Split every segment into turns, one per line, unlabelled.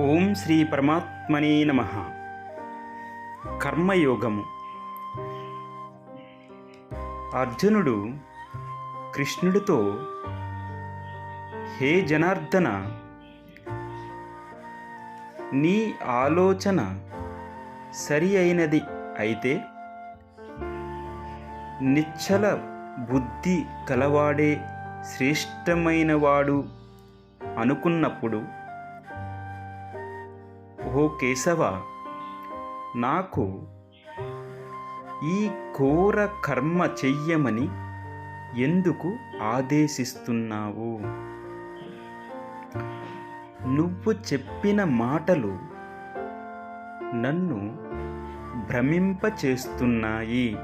ఓం శ్రీ పరమాత్మనే నమ. కర్మయోగము. అర్జునుడు కృష్ణుడితో హే జనార్దన నీ ఆలోచన సరి అయినది అయితే నిశ్చల బుద్ధి కలవాడే శ్రేష్టమైనవాడు అనుకున్నప్పుడు ఓ కేశవ నాకు ఈ ఘోర కర్మ చెయ్యమని ఎందుకు ఆదేశిస్తున్నావు? నువ్వు చెప్పిన మాటలు నన్ను భ్రమింపచేస్తున్నాయి.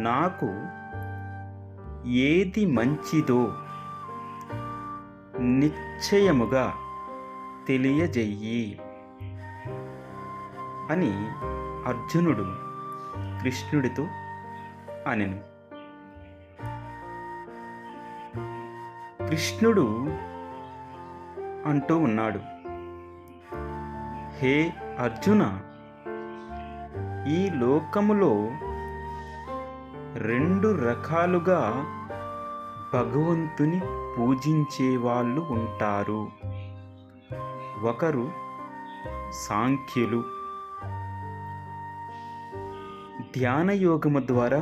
నాకు ఏది మంచిదో నిశ్చయముగా తెలియజెయ్యి అని అర్జునుడు కృష్ణుడితో అనెను. కృష్ణుడు అంటూ ఉన్నాడు హే అర్జున ఈ లోకములో రెండు రకాలుగా భగవంతుని పూజించే వాళ్ళు ఉంటారు. ఒకరు సాంఖ్యులు. ధ్యానయోగము ద్వారా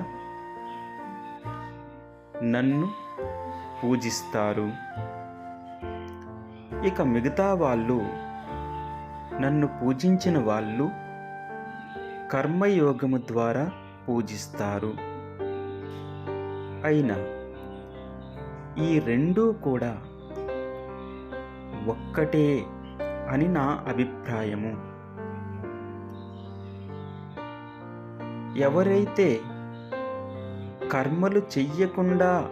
నన్ను పూజిస్తారు. ఇక మిగతా వాళ్ళు నన్ను పూజించిన వాళ్ళు కర్మయోగము ద్వారా పూజిస్తారు. అయినా ఈ రెండూ కూడా ఒక్కటే అని నా అభిప్రాయము. ఎవరైతే కర్మలు చెయ్యకుండా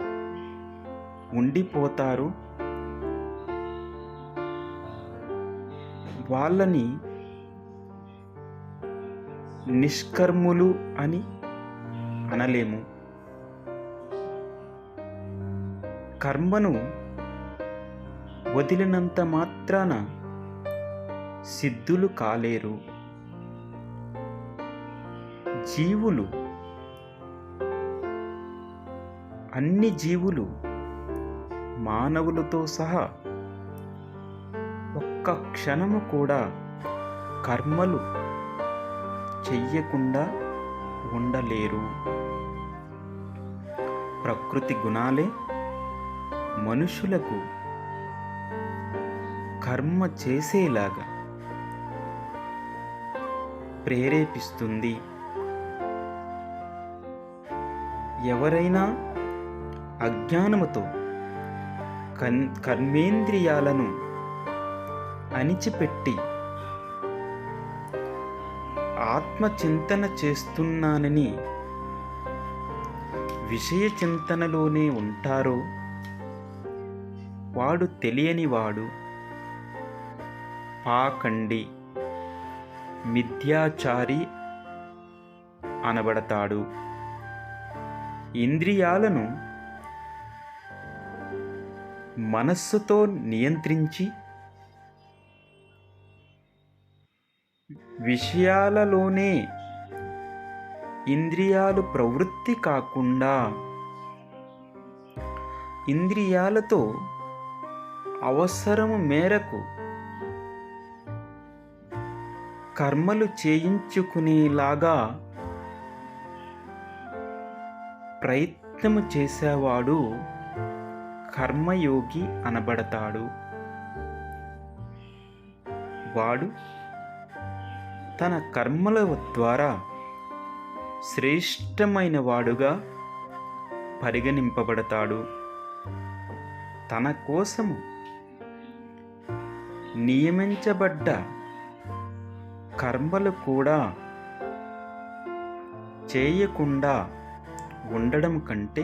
ఉండిపోతారో వాళ్ళని నిష్కర్ములు అని అనలేము. కర్మను వదిలినంత మాత్రాన సిద్ధులు కాలేరు. జీవులు అన్ని జీవులు మానవులతో సహా ఒక్క క్షణము కూడా కర్మలు చెయ్యకుండా ఉండలేరు. ప్రకృతి గుణాలే మనుషులకు కర్మ చేసేలాగా ప్రేరేపిస్తుంది. ఎవరైనా అజ్ఞానముతో కన్ కర్మేంద్రియాలను అణిచిపెట్టి ఆత్మచింతన చేస్తున్నానని విషయ చింతనలోనే ఉంటారో వాడు తెలియనివాడు పాకండి. మిథ్యాచారి అనబడతాడు. ఇంద్రియాలను మనస్సుతో నియంత్రించి విషయాలలోనే ఇంద్రియాలు ప్రవృత్తి కాకుండా ఇంద్రియాలతో అవసరము మేరకు కర్మలు చేయించుకునేలాగా ప్రయత్నము చేసేవాడు కర్మయోగి అనబడతాడు. వాడు తన కర్మల ద్వారా శ్రేష్టమైన వాడుగా పరిగణింపబడతాడు. తన కోసము నియమించబడ్డ కర్మలు కూడా చేయకుండా ఉండడం కంటే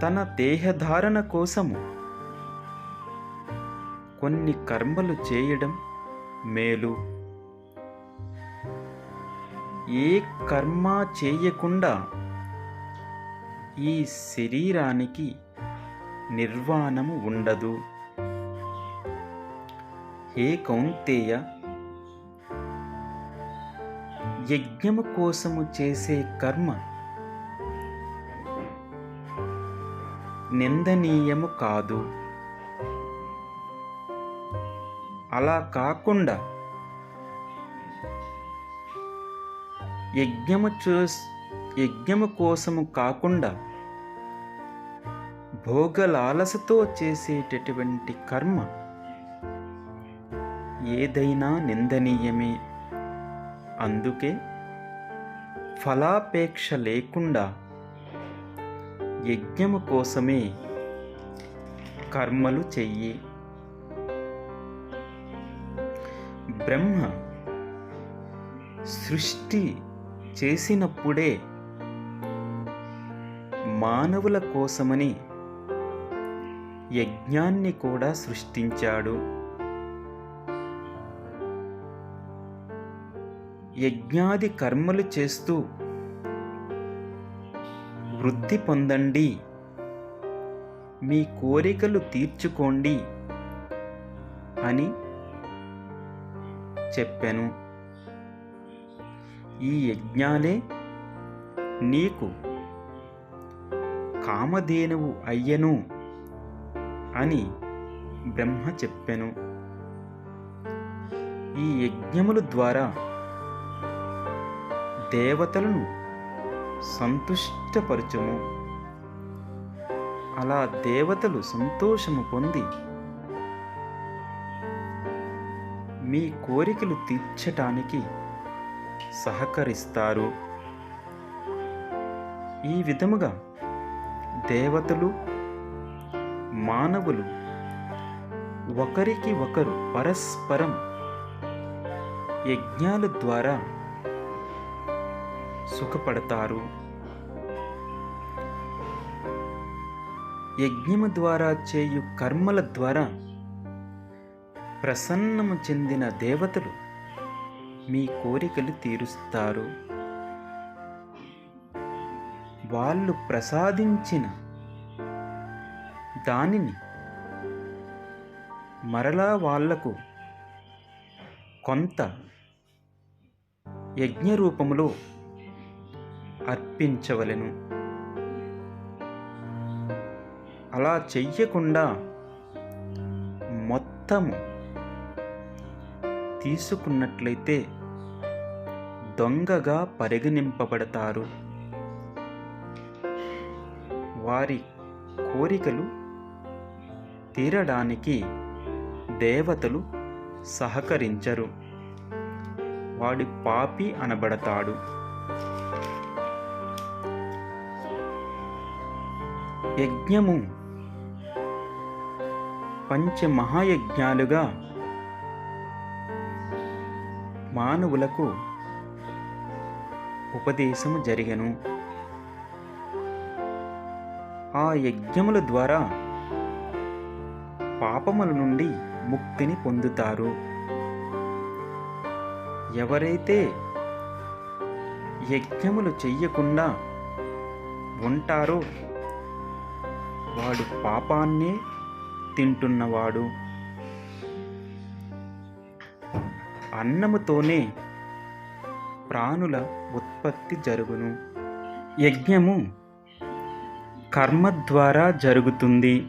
తన దేహధారణ కోసము కొన్ని కర్మలు చేయడం మేలు. ఏ కర్మ చేయకుండా ఈ శరీరానికి నిర్వాణము ఉండదు. హే కౌంతేయ! యజ్ఞము కోసము చేసే కర్మ నిందనీయము కాదు. అలా కాకుండా యజ్ఞము చూ యజ్ఞము కోసము కాకుండా భోగలాలసతో చేసేటటువంటి కర్మ ఏదైనా నిందనీయమే. అందుకే ఫలాపేక్ష లేకుండా యజ్ఞము కోసమే కర్మలు చెయ్యి. బ్రహ్మ సృష్టి చేసినప్పుడే మానవుల కోసమని యజ్ఞాన్ని కూడా సృష్టించాడు. యజ్ఞాది కర్మలు చేస్తూ వృద్ధి పొందండి. మీ కోరికలు తీర్చుకోండి అని చెప్పాను. ఈ యజ్ఞాలే నీకు కామధేనువు అయ్యను అని బ్రహ్మ చెప్పాను. ఈ యజ్ఞముల ద్వారా దేవతలను సంతుష్టపరచము. అలా దేవతలు సంతోషము పొంది మీ కోరికలు తీర్చటానికి సహకరిస్తారు. ఈ విధముగా దేవతలు మానవులు ఒకరికి ఒకరు పరస్పరం యజ్ఞాల ద్వారా సుఖపడతారు. యజ్ఞము ద్వారా చేయు కర్మల ద్వారా ప్రసన్నము చెందిన దేవతలు మీ కోరికలు తీరుస్తారు. వాళ్ళు ప్రసాదించిన దానిని మరలా వాళ్ళకు కొంత యజ్ఞ రూపములో అర్పించవలెను. అలా చెయ్యకుండా మొత్తము తీసుకున్నట్లయితే దొంగగా పరిగణింపబడతారు. వారి కోరికలు తీరడానికి దేవతలు సహకరించరు. వాడి పాపి అనబడతాడు. యజ్ఞము. పంచ మహాయజ్ఞాలుగా మానవులకు ఉపదేశము జరిగను. ఆ యజ్ఞముల ద్వారా పాపముల నుండి ముక్తిని పొందుతారు. ఎవరైతే యజ్ఞములు చెయ్యకుండా ఉంటారో వాడు పాపాన్నే తింటున్నవాడు. అన్నముతోనే ప్రాణుల ఉత్పత్తి జరుగును. యజ్ఞము కర్మ ద్వారా జరుగుతుంది.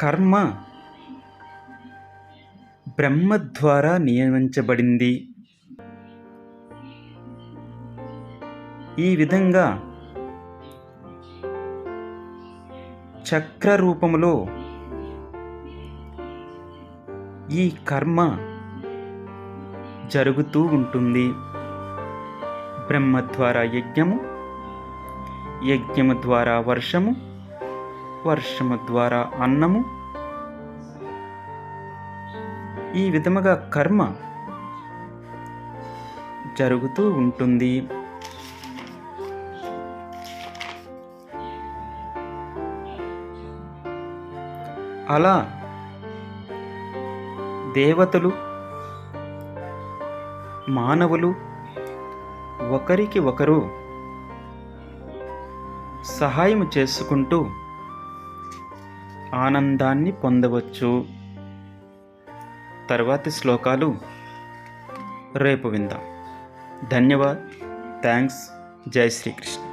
కర్మ బ్రహ్మ ద్వారా నియమించబడింది. ఈ విధంగా చక్ర రూపములో ఈ కర్మ జరుగుతూ ఉంటుంది. బ్రహ్మ ద్వారా యజ్ఞము యజ్ఞము ద్వారా వర్షము వర్షము ద్వారా అన్నము. ఈ విధముగా కర్మ జరుగుతూ ఉంటుంది. అలా దేవతలు మానవులు ఒకరికి ఒకరు సహాయం చేసుకుంటూ ఆనందాన్ని పొందవచ్చు. తర్వాతి శ్లోకాలు రేపు విందాం. ధన్యవాద్. థ్యాంక్స్ జై శ్రీకృష్ణ.